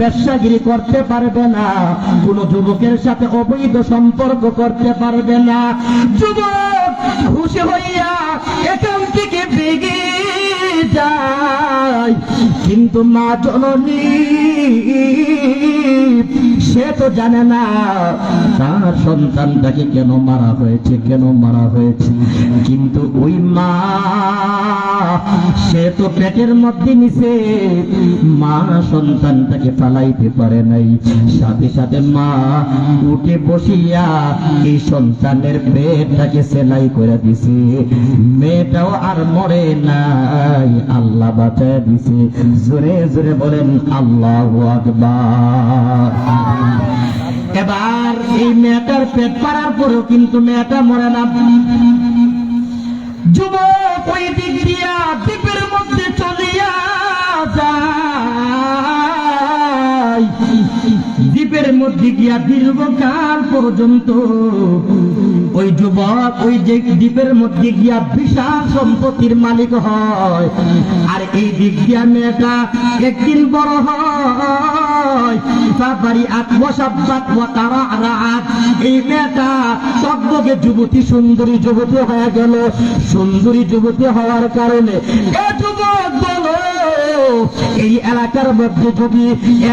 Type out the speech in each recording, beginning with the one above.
ব্যবসাগিরি করতে পারবে না। কোন যুবকের সাথে অবৈধ সম্পর্ক করতে পারবে না। যুবক, খুশি হইয়া এখান থেকে বেগে যায়। কিন্তু মা জননী, সে তো জানে না তার সন্তানটাকে কেন মারা হয়েছে, কেন মারা হয়েছে। কিন্তু ওই মা, সে তো পেটের মধ্যে নিছে, মা সন্তানটাকে ফালাইতে পারে নাই। সাথে সাথে মা উঠে বসিয়া এই সন্তানের পেটটাকে সেলাই করে দিছে। মেয়েটাও আর মরে নাই, আল্লাহ বাঁচায় দিছে। জোরে জোরে বলেন, আল্লাহ এবার এই মেয়েটার পেট পাড়ার পরেও কিন্তু মেয়েটা মরে না। যুবক ওই দিক দিয়া দ্বীপের মধ্যে গিয়া দীর্ঘকাল পর্যন্ত ওই যুবক, ওই যে দ্বীপের মধ্যে গিয়া বিশাল সম্পত্তির মালিক হয়। আর এই দিক দিয়া মেয়েটা একদিন বড় হয়। এই মেয়েটা টকবকে যুবতী, সুন্দরী যুবতী হয়ে গেল। সুন্দরী যুবতী হওয়ার কারণে এ যুবক বলো এই এলাকার মধ্যে যদি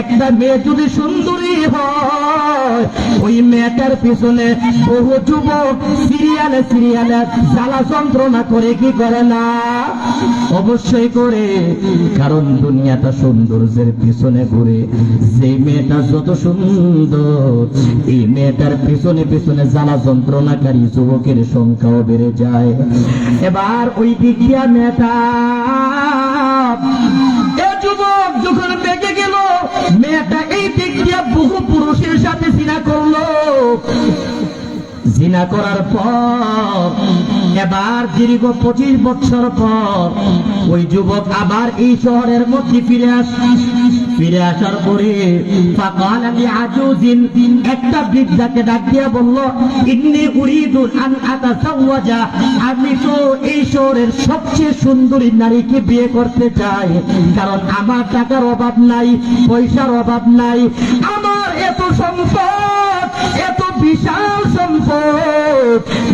একটা মেয়ে যদি সুন্দরী হয়, ওই মেয়েটার পিছনে বহু যুবক সিরিয়ালে সিরিয়ালে জ্বালা যন্ত্রণা করে কি করে না? অবশ্যই করে, কারণ দুনিয়াটা সৌন্দর্যের পিছনে ঘুরে। যে মেয়েটা যত সুন্দর, এই মেয়েটার পিছনে পিছনে জ্বালা যন্ত্রণাকারী যুবকের সংখ্যাও বেড়ে যায়। এবার ওই দিক মেয়েটা যুবক যখন বেগে গেল মেয়েটা এই দিক দিয়ে বহু পুরুষের সাথে চিনা করল। জিনা করার পর, এবার দীর্ঘ পঁচিশ বছর পর, ওই যুবক আবার এই শহরের মধ্যে ফিরে আস ফিরে আসার পরে ফাকাল আলী আজুজিন একটা বৃদ্ধাকে ডাক দিয়া বলল, ইন্নি উরিদুন আন আতাসাওয়াজা আমি তো এই শহরের সবচেয়ে সুন্দরী নারীকে বিয়ে করতে চাই, কারণ আমার টাকার অভাব নাই, পয়সার অভাব নাই। আমার এত সম্পদ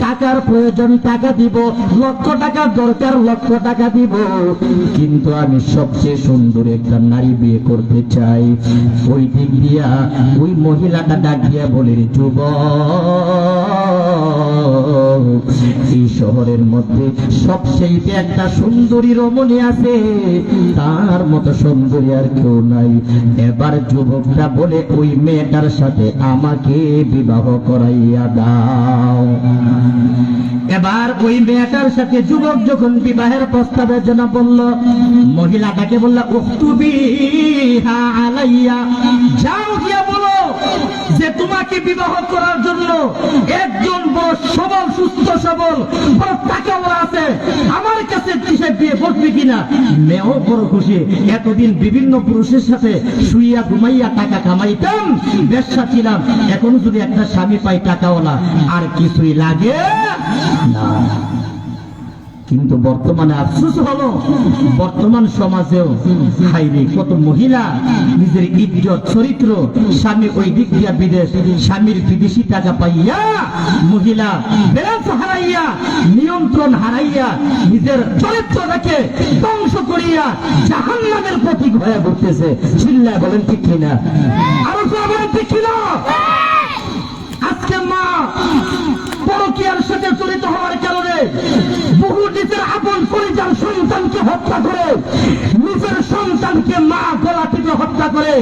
টাকার প্রয়োজন টাকা দিব, লক্ষ টাকার দরকার, লক্ষ টাকা দিব। কিন্তু আমি সবচেয়ে সুন্দর একটা নারী বিয়ে করতে চাই। ওই দিক দিয়া, ওই মহিলাটা ডাক দিয়া বলে, রে যুবক এই শহরের মধ্যে সবচেয়ে একটা সুন্দরী রমণী আছে। তার মতো সুন্দরী আর কেউ নাই। এবার যুবকটা বলে, ওই মেয়েটার সাথে আমাকে বিবাহ করাইয়া দাও। এবার ওই মেয়েটার সাথে যুবক যখন বিবাহের প্রস্তাবের জন্য বলল, মহিলাটাকে বলল উক্তুবি আলাইয়া, যাও গিয়া বলো। যে তোমাকে বিবাহ করার জন্য একজন বড় সবল, সুস্থ সবল, বড় টাকাওয়ালা আছে, আমার কাছে কিসে বিয়ে করবি কিনা? মেয়েও বড় খুশি। এতদিন বিভিন্ন পুরুষের সাথে শুইয়া ঘুমাইয়া টাকা কামাইতাম, ব্যবসা ছিলাম। এখন যদি একটা স্বামী পাই টাকাওয়ালা, আর কিছুই লাগে? না। কিন্তু বর্তমানে আফসোস হলো, বর্তমান সমাজেও হাইরে কত মহিলা নিজের ইজ্জত, চরিত্র, স্বামী ওই দিক দিয়া বিদেশ, স্বামীর বিদেশি টাকা পাইয়া, মহিলা বেরাস হারাইয়া, নিয়ন্ত্রণ হারাইয়া, নিজের চরিত্রটাকে ধ্বংস করিয়া জাহান নামের প্রতীক হয়ে ঘুরতেছে। চিল্লা বলেন ঠিক কিনা? আরও তো বলেন ঠিক কিনা আজকে মা পরকিয়ার সাথে জড়িত হওয়ার কারণে বহু নিজের আপন পরিবার সন্তানকে হত্যা করে নিজের সন্তানকে মা গলা টিপে হত্যা করে।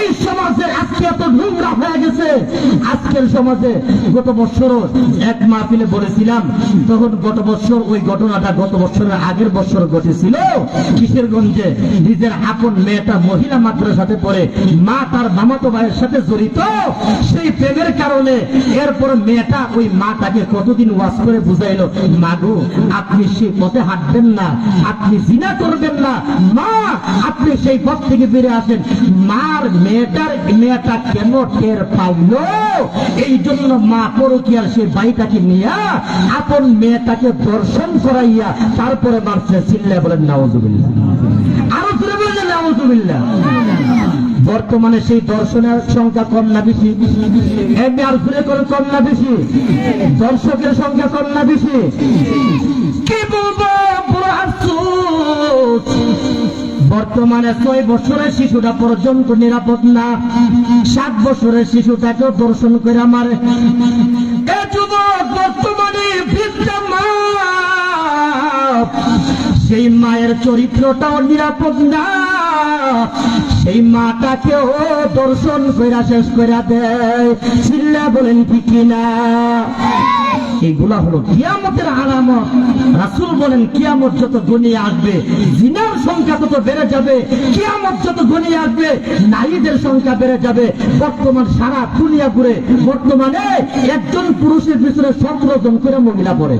এই সমাজে আজকে এত নোংরা হয়ে গেছে। আজকের সমাজে গত বছর এক মাহফিলে বলেছিলাম, তখন গত বছর ওই ঘটনাটা গত বছরের আগের বছর ঘটেছিল। কিশোরগঞ্জে নিজের আপন মেয়েটা মহিলা মাদ্রাসাতে পড়ে, মা তার মামাতো ভাইয়ের সাথে জড়িত। সেই প্রেমের কারণে এরপর মেয়েটা ওই মাটাকে কতদিন ওয়াজ করে বুঝাইলো মাগো আপনি সেই পথে হাঁটবেন না, আপনি জিনা করবেন না। মা, আপনি সেই পথ থেকে ফিরে আসেন মার মেয়েটার মেয়েটা কেন টের পাইল? এই জন্য মা পরকিয়ার সেই বাড়িটাকে নিয়ে আপন মেয়েটাকে দর্শন করাইয়া তারপরে মারছে। চিল্লা বলেন নাওজুবিল্লাহ আরও ফিরে বললেন নাওজুবিল্লাহ বর্তমানে সেই দর্শনের সংখ্যা কম না বেশি? এমনি আর ঘুরে করে কম না বেশি? দর্শকের সংখ্যা কম না বেশি? কি বলব? বর্তমানে ছয় বছরের শিশুটা পর্যন্ত নিরাপদ না। সাত বছরের শিশুটাকেও দর্শন করে আমার। বর্তমানে সেই মায়ের চরিত্রটাও নিরাপদ না। সেই মাটাকেও দর্শন কইরা শেষ করে দেয়। চিল্লা বলেন ঠিক কিনা? এইগুলা হলো? কিয়ামতের আলামত। রাসূল বলেন, কিয়ামত যত গনিয়ে আসবে, জিনার সংখ্যা তত বেড়ে যাবে। কিয়ামত যত গনিয়ে আসবে, নারীদের সংখ্যা বেড়ে যাবে। বর্তমান সারা দুনিয়া ঘুরে, বর্তমানে একজন পুরুষের পিছনে সতেরো জন করে মহিলা পড়ে।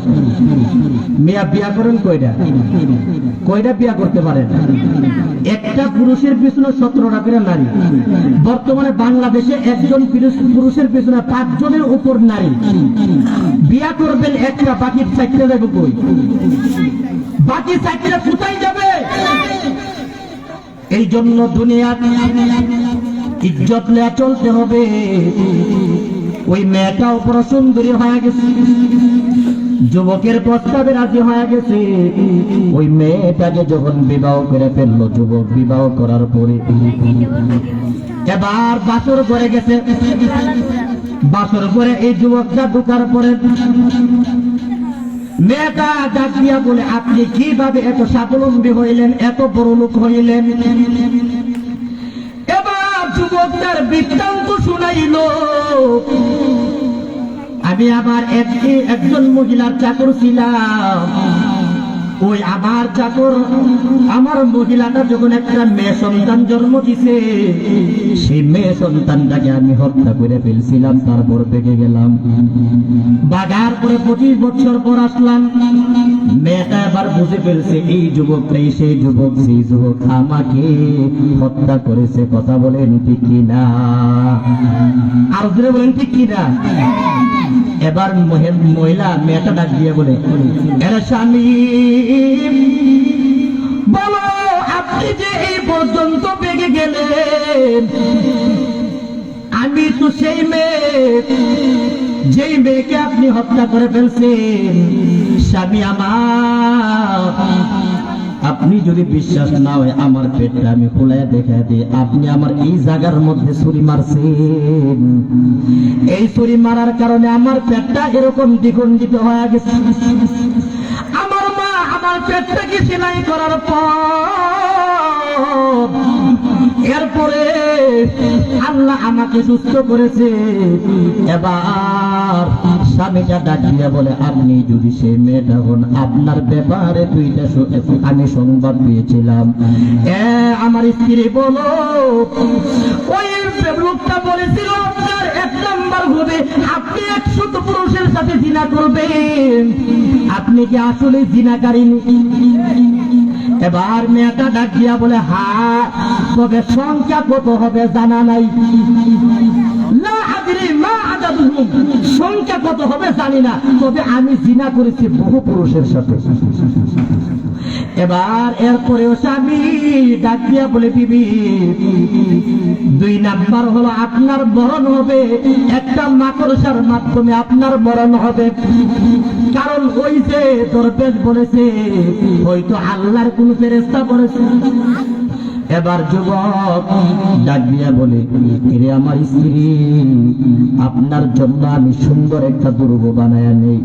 মেয়া বিয়া করেন কয়টা? কয়টা বিয়া করতে পারেন? একটা পুরুষের পিছনে সতেরোটা করে নারী। বর্তমানে বাংলাদেশে একজন পুরুষের পিছনে পাঁচজনের উপর নারী। বিয়া করবেন, একটা বাকি চারটে যাবে কই? বাকি চারটে কোথায় যাবে? এই জন্য দুনিয়া ইজ্জত নেয়া চলতে হবে। ওই মেয়েটাও বড় সুন্দরী হয়ে গেছে। যুবকের প্রস্তাবে রাজি হয়ে গেছে। ওই মেয়েটাকে যখন বিবাহ করে ফেলল, যুবক বিবাহ করার পরে এবার বাসর করে গেছে। বাসর করে এই যুবকটা ঢুকার পরে মেয়েটা ডাক দিয়া বলে, আপনি কীভাবে এত স্বাবলম্বী হইলেন, এত বড় লোক হইলেন? এবার যুবকটার বৃত্তান্ত শুনাইল। আমি আবার এক- একজন মহিলার চাকর ছিলাম। ওই আমার চাকর আমার মহিলাটা যখন একটা মেয়ে সন্তান জন্ম দিছে, সেই মেয়ে সন্তানটাকে আমি হত্যা করে ফেলছিলাম, তারপর পেকে গেলাম। বাগার পরে পঁচিশ বছর পর আসলাম। মেয়েটা এবার বুঝে ফেলছে, এই যুবকটাই সেই যুবক সেই যুবক আমাকে হত্যা করেছে, কথা বলেন ঠিক কিনা? আর বলেন ঠিক কিনা? এবার মহে- মহিলা মেয়েটা ডাক দিয়ে বলে, এর স্বামী বলো, আপনি যে এই পর্যন্ত বেগে গেলেন, আমি তো সেই মেয়ে, যেই মেয়েকে আপনি হত্যা করে ফেলছেন। স্বামী আমার, আপনি যদি বিশ্বাস না হয়, আমার পেটটা আমি খোলায় দেখা দিই। আপনি আমার এই জায়গার মধ্যে ছুরি মারছেন। এই ছুরি মারার কারণে আমার পেটটা এরকম দ্বিখণ্ডিত হয়ে গেছে। পেটটাকে সেলাই করার পর এরপরে আল্লাহ আমাকে সুস্থ করেছে। এবার স্বামীটা ডাকিয়ে বলে, আপনি যদি সেই মেয়েটা হন, আপনার ব্যাপারে দুইটা সু- আমি সংবাদ পেয়েছিলাম। আমার স্ত্রী বলো, ওই লোকটা বলেছিল, আপনার এক নাম্বার হবে, আপনি একশো পুরুষের সাথে জিনা করবেন। আপনি কি আসলে জিনাকারী এবার মেয়েটা ডাকিয়া বলে, হা তবে সংখ্যা কত হবে জানা নাই। সংখ্যা কত হবে জানি না, তবে আমি জিনা করেছি বহু পুরুষের সাথে এবার এরপরেও স্বামী ডাক দিয়া বলে পিবি দুই নাম্বার হলো আপনার মরণ হবে। একটা মাকড়সার মাধ্যমে আপনার মরণ হবে। কারণ ওই যে দরবেশ বলেছে, হয়তো আল্লাহর কোন ফেরেস্তা বলেছে। এবার যুবক ডাক দিয়া বলে, এরে আমার স্ত্রী, আপনার জন্য আমি সুন্দর একটা দুর্গ বানায় নেই।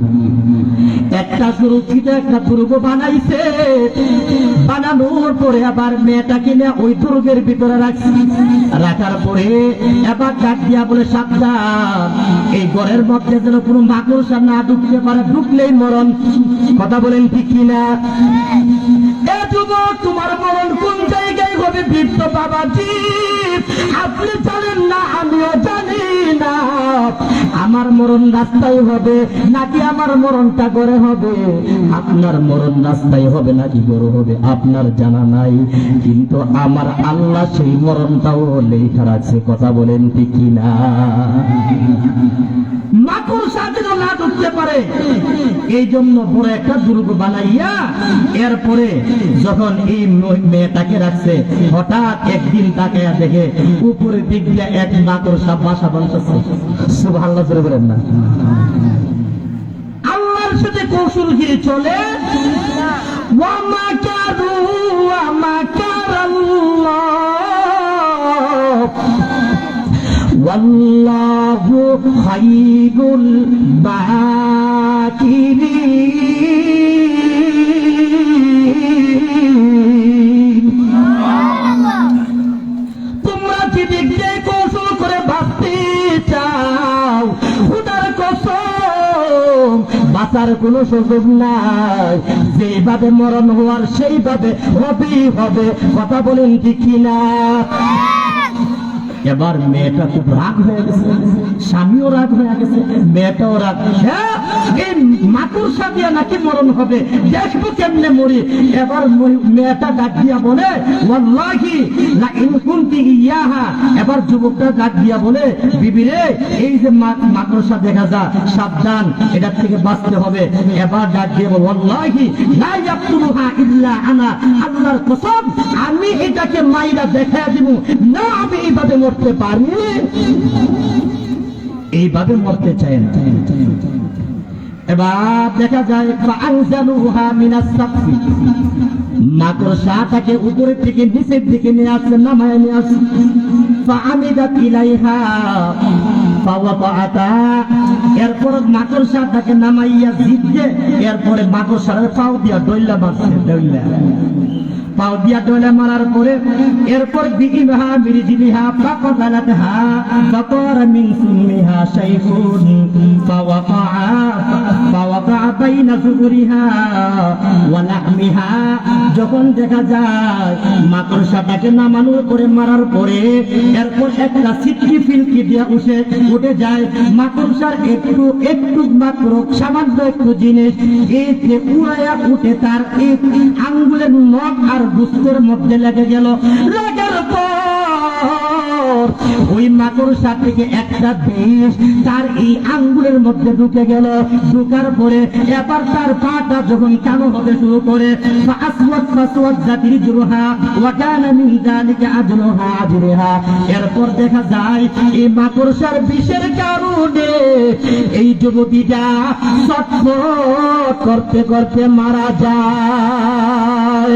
একটা সুরক্ষিত একটা দুর্গ বানাইছে। বানানোর পরে আবার মেয়েটাকে নিয়ে ওই দুর্গের ভিতরে রাখছি। রাখার পরে এবার ডাক দিয়া বলে, সাবধান, এই ঘরের মধ্যে যেন কোনো মাকড়সা না ঢুকতে পারে, ঢুকলেই মরণ। কথা বলেন ঠিক কিনা? তোমার মরণ কোন জায়গায়? হবে বৃদ্ধ বাবাজি আপনি জানেন না, আমিও জানি না। আমার মরণ রাস্তায় হবে, নাকি আমার মরণটা করে হবে? আপনার মরণ রাস্তায় হবে, নাকি গরু হবে? আপনার জানা নাই। কিন্তু আমার আল্লাহ সেই মরণটাও লেখা রাখছে কথা বলেন ঠিক কিনা? মাকড়সা যেন না ঢুকতে পারে। এই জন্য বড় একটা দুর্গ বানাইয়া এরপরে যখন এই মেয়েটাকে রাখছে, হঠাৎ একদিন তাকে দেখে উপরের দিক দিয়ে এক মাকড়সা বাসা বানতেছে। সুবহানাল্লাহ, জোরে বলেন না। আল্লাহর সাথে কৌশলগিরি চলে। ওয়ামা কারু ওয়ামা খায়রুল মাকিরিন তোমরা কি ভাবতে চাও? বাঁচার কোনো সুযোগ নাই। যেভাবে মরণ হওয়ার সেইভাবে হবেই হবে। কথা বলেন ঠিক কিনা? এবার মেয়েটা খুব রাগ হয়ে গেছে স্বামীও রাগ হয়ে গেছে মেয়েটাও রাগ হ্যাঁ, নাকি মরণ হবে? দেখব কেমনে মরি? এবার মেয়েটা ডাক দিয়া বলে ইয়াহা। এবার যুবকটা ডাক দিয়া বলে, বিবি রে, এই যে মাকড়সা দেখা যা, সাবধান, এটার থেকে বাঁচতে হবে। এবার ডাক দিয়ে ইল্লা আনা। আল্লাহর কসম, আমি এটাকে মাইরা দেখায় দিব না, আমি এইভাবে মরতে পারি এইভাবে মরতে চাই না। এবার দেখা যায় উপরের নিচের নিয়ে নিয়ে ইলাইহা এরপরে এরপর মাকড়সাটাকে নামাইয়া জিতছে এরপরে মাকড়সার পাও দিয়া ডইলা মারছে, ডইলা। পাও দিয়া মারার পরে এরপর শাইখুন বাইনা যখন দেখা যায় মাকড়সাটাকে নামানোর পরে মারার পরে এরপর একটা সিটকি ফিলকি দিয়া উঠে উঠে যায়। মাকড়সার একটু একটু মাত্র সামান্য একটু জিনিস এই যে উড়াইয়া উঠে তার এই আঙ্গুলের নখ আর গুস্তের মধ্যে লেগে গেল। লাগার পর ওই মাকড়সা থেকে একটা বিষ তার এই আঙ্গুলের মধ্যে ঢুকে গেল। ঢুকার পরে এবার তার পাটা যখন কালো হতে শুরু করে এরপর দেখা যায়, এই মাকড়সার বিষের কারণে এই যুবতীটা ছটফট করতে করতে মারা যায়।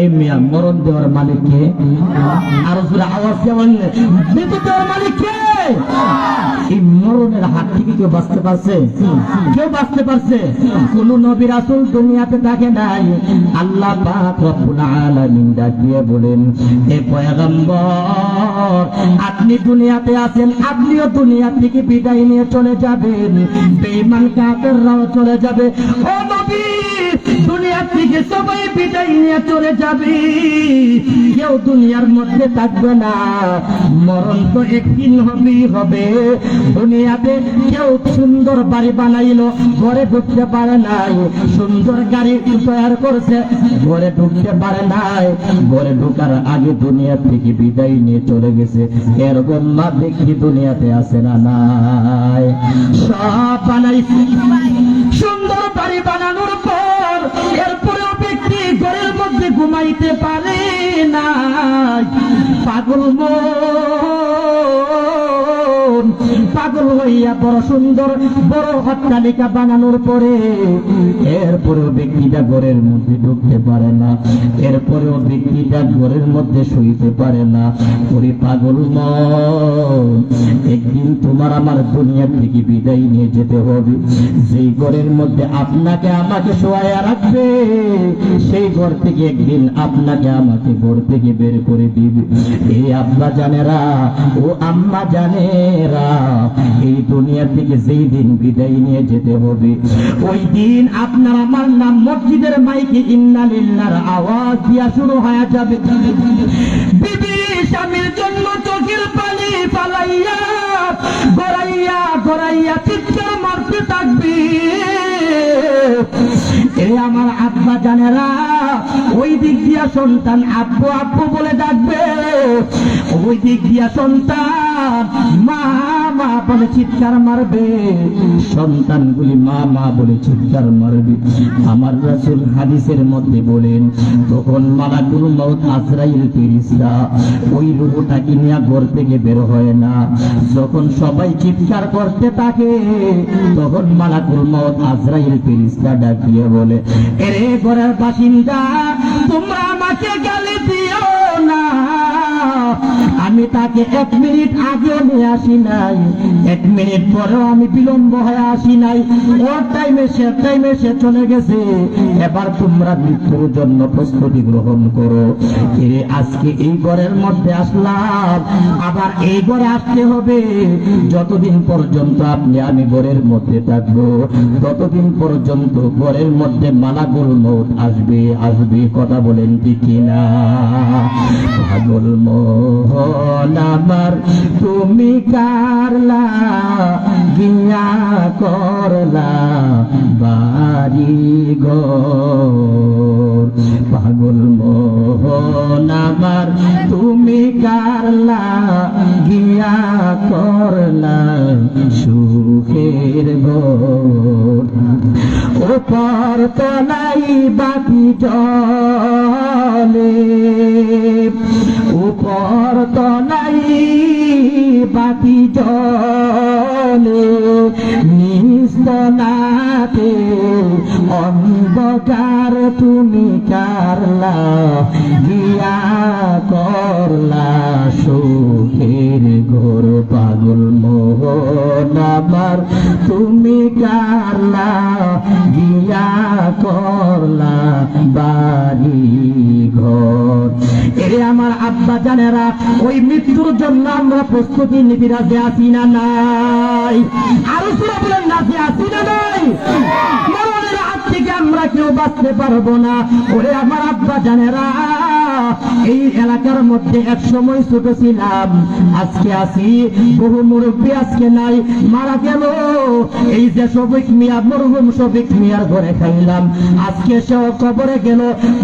এই মিয়া, মরণ দেওয়ার মালিক কে? আর সুরে আওয়াজ যেমন মৃত্যু দেওয়ার মালিক কে? এই মরণের হাত থেকে কেউ বাঁচতে পারছে? কেউ বাঁচতে পারছে? কোন নবী রাসূল দুনিয়াতে থাকে নাই। আল্লাহ পাক রব্বুল আলামিন ডাক বলেন, হে পয়গম্বর, আপনি দুনিয়াতে আছেন, আপনিও দুনিয়া থেকে বিদায় নিয়ে চলে যাবেন। বেঈমান কাফেররাও চলে যাবে। ও নবী! থেকে সবাই বিদায় নিয়ে চলে যাবে। কেউ দুনিয়ার মধ্যে থাকবে না। মরণ তো একদিন হবেই হবে। দুনিয়াতে কেউ সুন্দর বাড়ি বানাইলো, ঘরে ঢুকতে পারে নাই। সুন্দর গাড়ি তৈরি করছে, ঘরে ঢুকতে পারে নাই। ঘরে ঢুকার আগে দুনিয়া থেকে বিদায় নিয়ে চলে গেছে। এরকম মা দেখি দুনিয়াতে আসে না নাই। সব বানাইছে। সুন্দর বাড়ি বানানোর পর মধ্যে ঘুমাইতে পারে না পাগল মন। হইয়া বড় সুন্দর, বড় অট্টালিকা বানানোর পরে এরপরেও ব্যক্তিটা ঘরের মধ্যে ঢুকতে পারে না, এরপরেও ব্যক্তিটা ঘরের মধ্যে শুইতে পারে না। ওরে পাগল একদিন তোমার আমার দুনিয়া থেকে বিদায় নিয়ে যেতে হবে। যেই ঘরের মধ্যে আপনাকে আমাকে শোয়াইয়া রাখবে, সেই ঘর থেকে একদিন আপনাকে আমাকে ঘর থেকে বের করে দিবে। এই আব্বা জানেরা, ও আম্মা জানেরা এই দিকে যেই দিন বিদায় নিয়ে যেতে হবে। ওই দিন আপনার আমার নাম মসজিদের মাইকে ইন্নালিল্লার আওয়াজ দিয়া শুরু হয়ে যাবে। বিবি স্বামীর জন্য চোখের পানি পালাইয়া গড়াইয়া গড়াইয়া চিৎকার মারতে থাকবি। এ আমার আব্বা জানেরা, ওই দিক দিয়া সন্তান আব্বু আব্বু বলে ডাকবে। ওই দিক দিয়া সন্তান মা মা বলে চিৎকার মারবে। সন্তানগুলি মা মা বলে চিৎকার মারবে। আমার রাসূল হাদিসের মধ্যে বলেন, তখন মালাকুল মউত আজরাইল ফেরেশতা ওই রূহটাকে নিয়ে ঘর থেকে বের হয় না? যখন সবাই চিৎকার করতে থাকে, তখন মালাকুল মউত আজরাইল ফেরেশতা ডাক দিয়ে বলে এরে ঘরের বাসিন্দা তোমরা আমাকে গালি না আমি তাকে এক মিনিট আগেও নিয়ে আসি নাই। এক মিনিট পরেও আমি বিলম্ব হয়ে আসি নাই। ওর টাইমে সে টাইমে সে চলে গেছে। এবার তোমরা মৃত্যুর জন্য প্রস্তুতি গ্রহণ করো। আজকে এই ঘরের মধ্যে আসলাম। আবার এই ঘরে আসতে হবে। যতদিন পর্যন্ত আপনি আমি ঘরের মধ্যে থাকব, ততদিন পর্যন্ত ঘরের মধ্যে মালাগুল মৌত আসবে। আসবে কথা বলেন ঠিক কিনা? পাগল আমার, তুমি কারলা গিয়া করলা, বাড়ি ঘর। পাগল মোহন তুমি কারলা গিয়া করলা, সুখের ঘর। ওপর তলাই বাকি জলে। উপর তলাই বাকি জলে নিস্তনাতে অন্ধকার তুমি কারলা গিয়া করলা সুখের ঘোর পাগল মোহন আমার। তুমি কারলা গিয়া করলা বাড়ি ঘর। আমার আব্বা জানেরা, ওই মৃত্যুর জন্য আমরা প্রস্তুতি নিবিরাজে আসি না নাই? আরও বলেন যে আসি না নাই? থেকে আমরা কেউ বাঁচতে পারব না। ওরে আমার আব্বা জানেরা, এই এলাকার মধ্যে এক সময় ছোট ছিলাম। আজকে আছি, বহু মুরব্বী আজকে নাই, মারা গেল। এই যে শফিক মিয়া, মরহুম শফিক মিয়ার ঘরে খাইলাম। আজকে সেও কবরে গেল,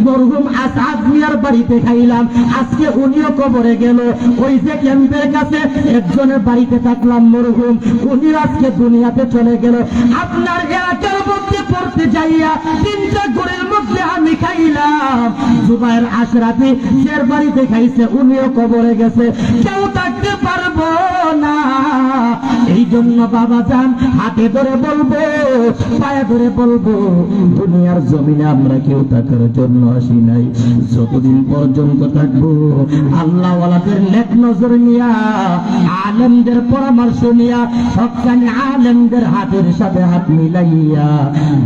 মরহুম আসাদ মিয়ার বাড়িতে খাইলাম। আজকে উনিও কবরে গেল। ওই যে ক্যাম্পের কাছে একজনের বাড়িতে থাকলাম মরহুম, উনি আজকে দুনিয়াতে চলে গেল। আপনার এলাকার মধ্যে পড়তে যাইয়া তিনটা ঘরের মধ্যে আমি খাইলাম। জুবাইর আশরাফি যার বাড়িতে খাইছে, উনিও কবরে গেছে। কেউ থাকতে পারব না। এই জন্য বাবা যান, হাতে ধরে বলব, পায়ে ধরে বলব, দুনিয়ার জমিনে আমরা কেউ থাকার জন্য আসি নাই। যতদিন পর্যন্ত থাকব আল্লাহ ওয়ালাদের নেক নজর নিয়া, আলেমদের পরামর্শ নিয়া হকানি আলেমদের হাতের সাথে হাত মিলাইয়া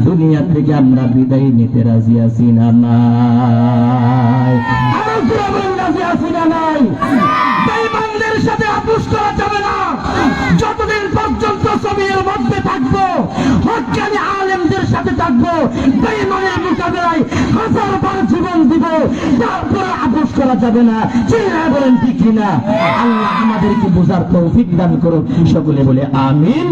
দুনিয়া থেকে আমরা বিদায় নিতে রাজি আছি না নাই? না সাথে আপোষ করা যাবে না। যতদিন পর্যন্ত ছবির মধ্যে থাকব আলেমদের সাথে থাকব বেঈমানের মোকাবেলায় হাজার বার জীবন দিব, তারপরে আপোষ করা যাবে না। চিন্তা বলেন ঠিক কিনা? আল্লাহ আমাদেরকে বোঝার তৌফিক দান করুন সকলে বলে আমিন।